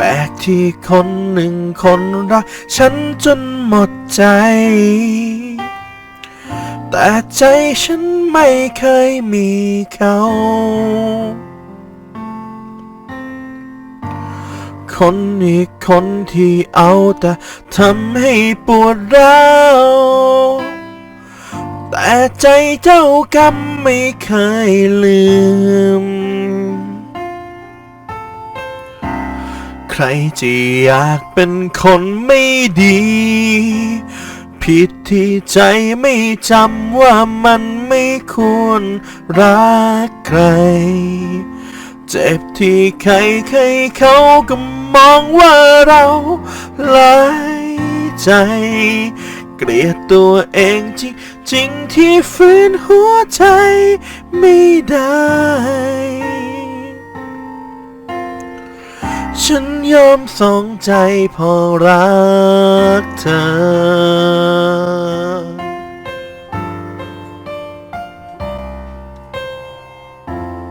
แปลกที่คนหนึ่งคนรัก ฉันจนหมดใจ แต่ใจฉันไม่เคยมีเขา คนอีกคนที่เอาแต่ทำให้ปวดร้าวแต่ใจเจ้ากรรมไม่เคยลืม รจะอยากเป็นคนไม่ดี ผิดที่ใจไม่จำว่ามันไม่ควรรักใคร เจ็บที่ใครใครเขาก็มองว่าเราหลายใจ เกลียดตัวเองจริงจริงที่ฝืนหัวใจไม่ได้ ฉันยอมสองใจพอรักเธอ